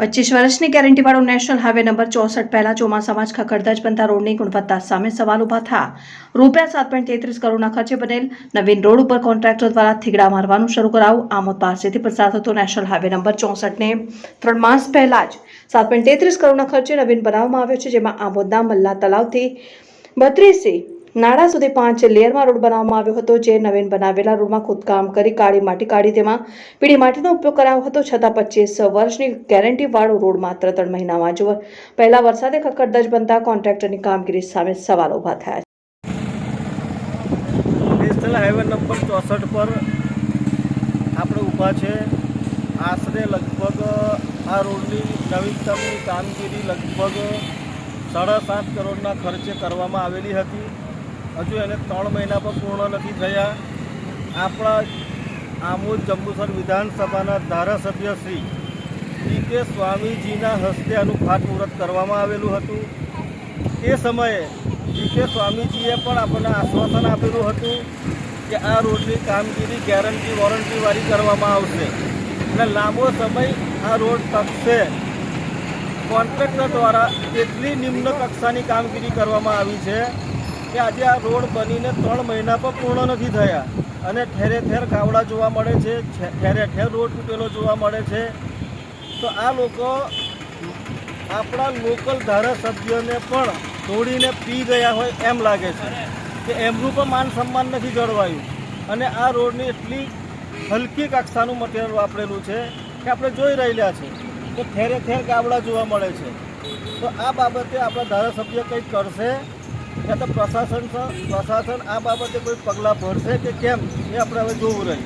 પચીસ વર્ષની ગેરંટીવાળો national highway number ચોસઠ પહેલા ચોમાસામાં જ ખખડધજ બનતા રોડની ગુણવત્તા સામે સવાલ ઊભા થયા. રૂપિયા સાત પોઈન્ટ તેત્રીસ કરોડના ખર્ચે બનેલ નવીન રોડ ઉપર કોન્ટ્રાક્ટર દ્વારા થીગડા મારવાનું શરૂ કરાવું આમોદ પાસેથી પસાર થતો નેશનલ હાઈવે નંબર ચોસઠને ત્રણ માસ પહેલા જ સાત પોઈન્ટ તેત્રીસ કરોડના ખર્ચે નવીન બનાવવામાં આવ્યો છે, જેમાં આમોદના મલ્લા તલાવથી બત્રીસી નાળા સુધી પાંચ લેયરમાં રોડ બનાવવામાં આવ્યો હતો જે નવીન બનાવેલા રોડમાં ખોદકામ કરી કાળી માટી કાઢી તેમાં પીળી માટીનો ઉપયોગ કરાયો હતો. છતાં પચીસ વર્ષની ગેરંટીવાળો રોડ માત્ર ત્રણ મહિનામાં જ પહેલા વરસાદે ખખડધજ બનતા કોન્ટ્રાક્ટરની કામગીરી સામે સવાલ ઊભા થયા નેશનલ હાઈવે નંબર ચોસઠ પર આપણે ઊભા છે. આશરે લગભગ આ રોડની નવીનતમની કામગીરી લગભગ સાડા સાત કરોડના ખર્ચે કરવામાં આવેલી હતી. હજુ એને ત્રણ મહિના પણ પૂર્ણ નથી થયા. આપણા આમોદ જંબુસર વિધાનસભાના ધારાસભ્ય શ્રી પી કે સ્વામીજીના હસ્તે આનું ખાતમુહૂર્ત કરવામાં આવેલું હતું. એ સમયે પી કે સ્વામીજીએ પણ આપણને આશ્વાસન આપેલું હતું કે આ રોડની કામગીરી ગેરંટી વોરંટીવાળી કરવામાં આવશે. અને લાંબો સમય આ રોડ ટકશે કોન્ટ્રાક્ટર દ્વારા એટલી નિમ્ન કક્ષાની કામગીરી કરવામાં આવી છે. કે આજે આ રોડ બનીને ત્રણ મહિના પણ પૂર્ણ નથી થયા. અને ઠેરે ઠેર ગાવડા જોવા મળે છે ઠેરે ઠેર રોડ તૂટેલો જોવા મળે છે. તો આ લોકો આપણા લોકલ ધારાસભ્યોને પણ તોડીને પી ગયા હોય એમ લાગે છે કે એમનું પણ માન સન્માન નથી જળવાયું. અને આ રોડની એટલી હલકી કક્ષાનું મટીરિયલ વાપરેલું છે કે આપણે જોઈ રહેલા છે કે ઠેરે ઠેર ગાબડા જોવા મળે છે. તો આ બાબતે આપણા ધારાસભ્ય કંઈક કરશે? યા તો પ્રશાસન પ્રશાસન આ બાબતે કોઈ પગલાં ભરશે કે કેમ? એ આપણે હવે જોવું રહ્યું